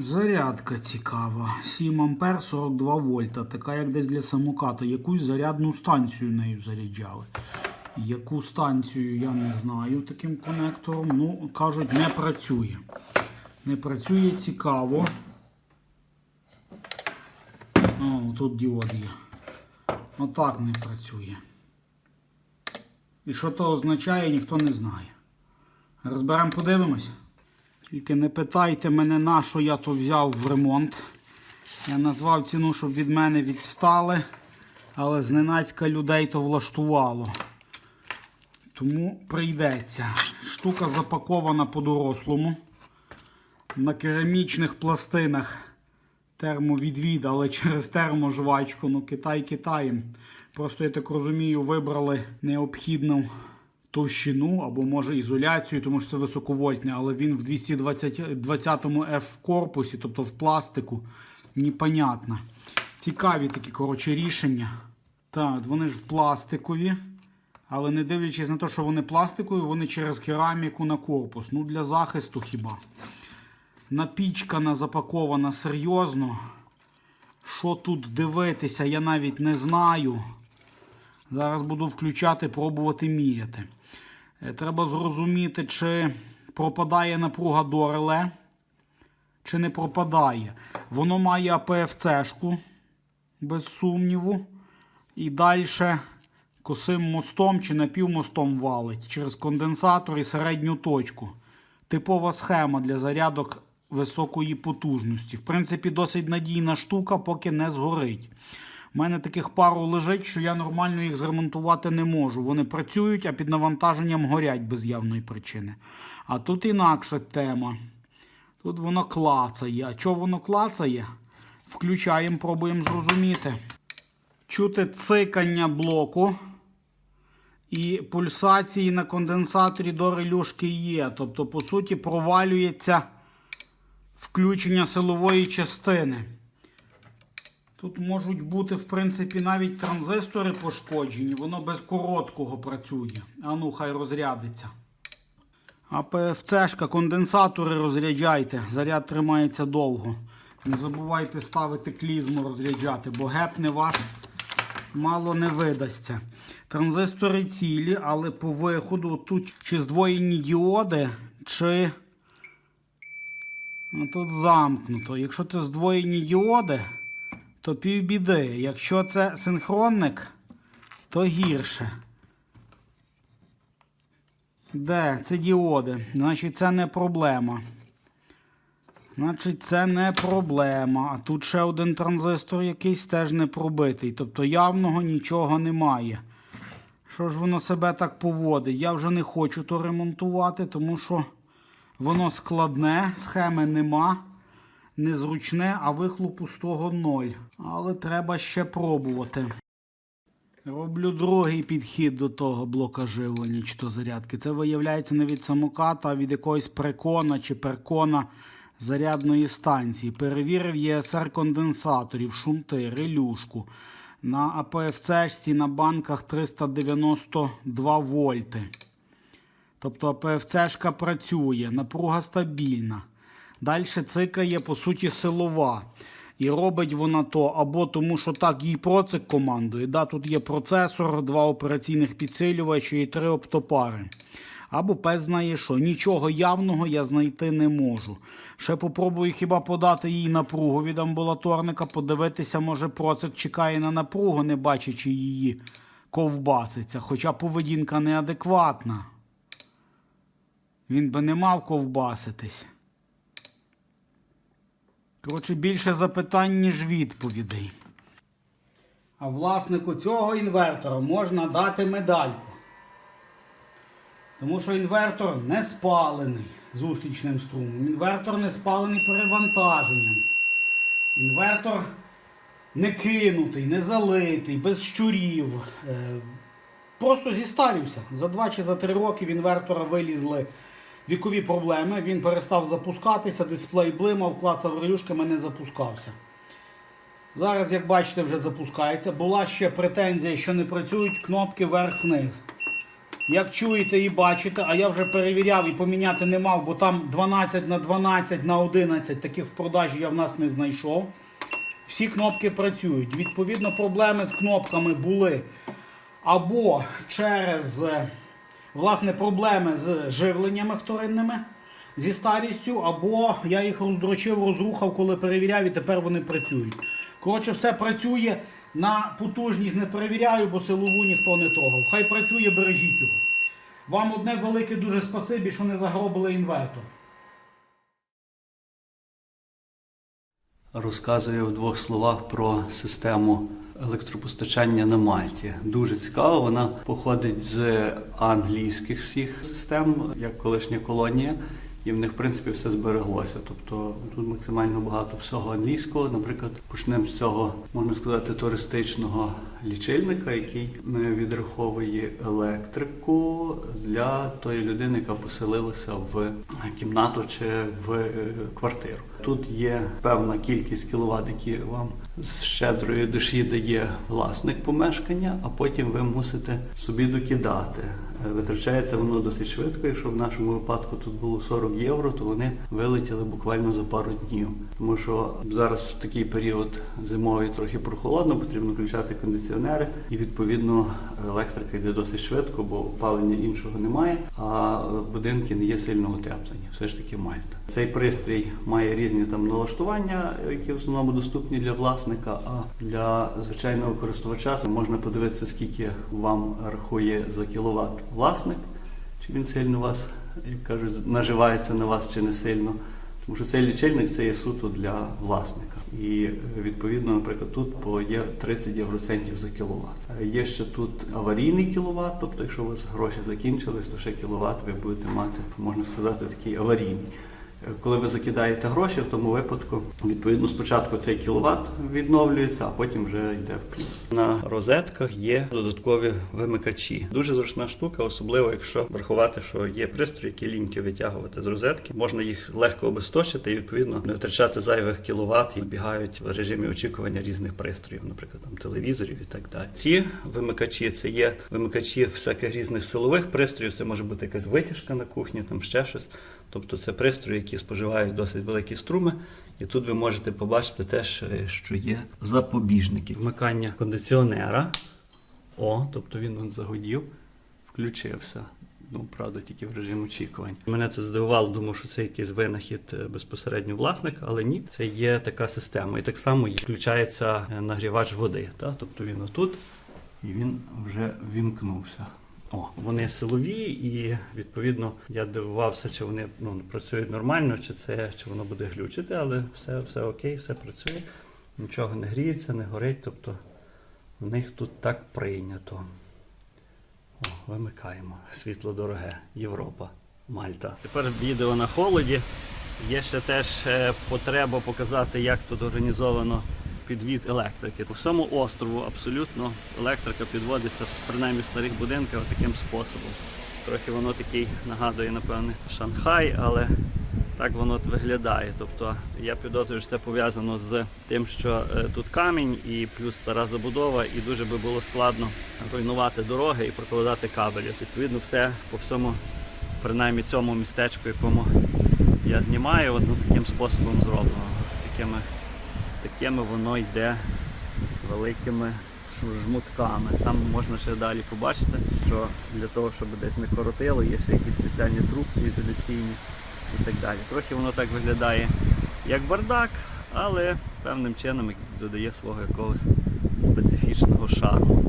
Зарядка цікава. 7 ампер 42 вольта. Така як десь для самоката. Якусь зарядну станцію нею заряджали. Яку станцію я не знаю таким конектором. Ну, кажуть, не працює. Не працює цікаво. О, тут діод є. Отак не працює. І що то означає, ніхто не знає. Розберемо, подивимось. Тільки не питайте мене, на що я то взяв в ремонт. Я назвав ціну, щоб від мене відстали, але зненацька людей то влаштувало. Тому прийдеться. Штука запакована по-дорослому. На керамічних пластинах термовідвід, але через терможвачку. Ну, Китай Китаєм. Просто, я так розумію, вибрали необхідну товщину або може ізоляцію, тому що це високовольтне, але він в 220 F корпусі, тобто в пластику, непонятно. Цікаві такі коротше, рішення. Так, вони ж в пластикові. Але не дивлячись на те, що вони пластикові, вони через кераміку на корпус. Ну, для захисту хіба. Напічкана, запакована серйозно. Що тут дивитися, я навіть не знаю. Зараз буду включати, пробувати міряти. Е, Треба зрозуміти, чи пропадає напруга до реле, чи не пропадає. Воно має АПФЦ-шку, без сумніву. І далі косим мостом чи напівмостом валить через конденсатор і середню точку. Типова схема для зарядок високої потужності. В принципі, досить надійна штука, поки не згорить. У мене таких пару лежить, що я нормально їх зремонтувати не можу. Вони працюють, а під навантаженням горять без явної причини. А тут інакша тема. Тут воно клацає. А чого воно клацає? Включаємо, пробуємо зрозуміти. Чути цикання блоку. І пульсації на конденсаторі до релюшки є. Тобто, по суті, провалюється включення силової частини. Тут можуть бути, в принципі, навіть транзистори пошкоджені, воно без короткого працює. А ну, хай розрядиться. А ПФЦшка, конденсатори розряджайте. Заряд тримається довго. Не забувайте ставити клізму розряджати, бо гепне вас мало не видасться. Транзистори цілі, але по виходу тут чи здвоєні діоди, чи тут замкнуто. Якщо це здвоєні діоди, то півбіди. Якщо це синхронник, то гірше. Де? Це діоди. Значить, це не проблема. Значить, це не проблема. А тут ще один транзистор якийсь теж не пробитий. Тобто явного нічого немає. Що ж воно себе так поводить? Я вже не хочу то ремонтувати, тому що воно складне, схеми нема, незручне, а вихлопу з того ноль. Але треба ще пробувати. Роблю другий підхід до того блока живлення чи то зарядки. Це виявляється не від самоката, а від якогось прекона чи перкона зарядної станції. Перевірив ЄСР конденсаторів, шунти, релюшку. На АПФЦ на банках 392 вольти. Тобто АПФЦ працює, напруга стабільна. Далі цикає, по суті, силова. І робить вона то або тому, що так їй процик командує. Да, Тут є процесор, два операційних підсилювачі і три оптопари. Або пес знає, що нічого явного я знайти не можу. Ще попробую хіба подати їй напругу від амбулаторника, подивитися, може процик чекає на напругу, не бачачи її ковбаситься. Хоча поведінка неадекватна. Він би не мав ковбаситись. Коротше, більше запитань, ніж відповідей. А власнику цього інвертора можна дати медальку. Тому що інвертор не спалений зустрічним струмом. Інвертор не спалений перевантаженням. Інвертор не кинутий, не залитий, без щурів. Е, Просто зістарівся. За 2 чи за 3 роки в інвертора вилізли вікові проблеми. Він перестав запускатися, дисплей блимав, клацав релюшками, не запускався. Зараз, як бачите, вже запускається. Була ще претензія, що не працюють кнопки вверх-вниз. Як чуєте і бачите, а я вже перевіряв і поміняти не мав, бо там 12 на 12 на 11 таких в продажі я в нас не знайшов. Всі кнопки працюють. Відповідно, проблеми з кнопками були або через е, власне проблеми з живленнями вторинними зі старістю, або я їх роздрочив, розрухав, коли перевіряв, і тепер вони працюють. Коротше, все працює. На потужність не перевіряю, бо силову ніхто не трогав. Хай працює, бережіть його. Вам одне велике дуже спасибі, що не загробили інвертор. Розказую в двох словах про систему електропостачання на Мальті. Дуже цікаво. Вона походить з англійських всіх систем, як колишня колонія. І в них, в принципі, все збереглося. Тобто тут максимально багато всього англійського. Наприклад, почнемо з цього, можна сказати, туристичного лічильника, який відраховує електрику для тої людини, яка поселилася в кімнату чи в е, квартиру. Тут є певна кількість кіловат, які вам з щедрої душі дає власник помешкання, а потім ви мусите собі докидати. Витрачається воно досить швидко. Якщо в нашому випадку тут було 40 євро, то вони вилетіли буквально за пару днів. Тому що зараз в такий період зимовий трохи прохолодно, потрібно включати кондиціонери, і відповідно електрика йде досить швидко, бо опалення іншого немає, а будинки не є сильно утеплені. Все ж таки Мальта. Цей пристрій має різні там налаштування, які в основному доступні для власника. А для звичайного користувача то можна подивитися, скільки вам рахує за кіловат власник, чи він сильно вас, як кажуть, наживається на вас чи не сильно. Тому що цей лічильник це є суто для власника. І е, відповідно, наприклад, тут є 30 євроцентів за кіловат. Е, Є ще тут аварійний кіловат, тобто, якщо у вас гроші закінчились, то ще кіловат ви будете мати, можна сказати, такий аварійний. Коли ви закидаєте гроші, в тому випадку, відповідно, спочатку цей кіловат відновлюється, а потім вже йде в плюс. На розетках є додаткові вимикачі. Дуже зручна штука, особливо якщо врахувати, що є пристрої, які ліньки витягувати з розетки. Можна їх легко обесточити і відповідно не втрачати зайвих кіловат і бігають в режимі очікування різних пристроїв, наприклад, там телевізорів і так далі. Ці вимикачі це є вимикачі всяких різних силових пристроїв. Це може бути якась витяжка на кухні, там ще щось. Тобто це пристрої, які споживають досить великі струми, і тут ви можете побачити теж, що є запобіжники. Вмикання кондиціонера. О, тобто він он загодів, включився. Ну, правда, тільки в режим очікувань. Мене це здивувало, думав, що це якийсь винахід е, безпосередньо власника, але ні, це є така система. І так само включається е, нагрівач води. Та? Тобто він отут, і він вже вімкнувся. О, вони силові, і відповідно я дивувався, чи вони ну, працюють нормально, чи це чи воно буде глючити, але все, все окей, все працює, нічого не гріється, не горить. Тобто в них тут так прийнято. О, вимикаємо. Світло дороге. Європа, Мальта. Тепер відео на холоді. Є ще теж е, потреба показати, як тут організовано підвід електрики. По всьому острову абсолютно електрика підводиться, принаймні старих будинках, таким способом. Трохи воно такий нагадує, напевне, Шанхай, але так воно виглядає. Тобто я підозрюю, що це пов'язано з тим, що е, тут камінь і плюс стара забудова, і дуже би було складно руйнувати дороги і прокладати кабелі. Відповідно, все по всьому, принаймні цьому містечку, якому я знімаю, ну, таким способом зроблено. Такими, такими воно йде великими жмутками. Там можна ще далі побачити, що для того, щоб десь не коротило, є ще якісь спеціальні трубки ізоляційні і так далі. Трохи воно так виглядає як бардак, але певним чином додає свого якогось специфічного шарму.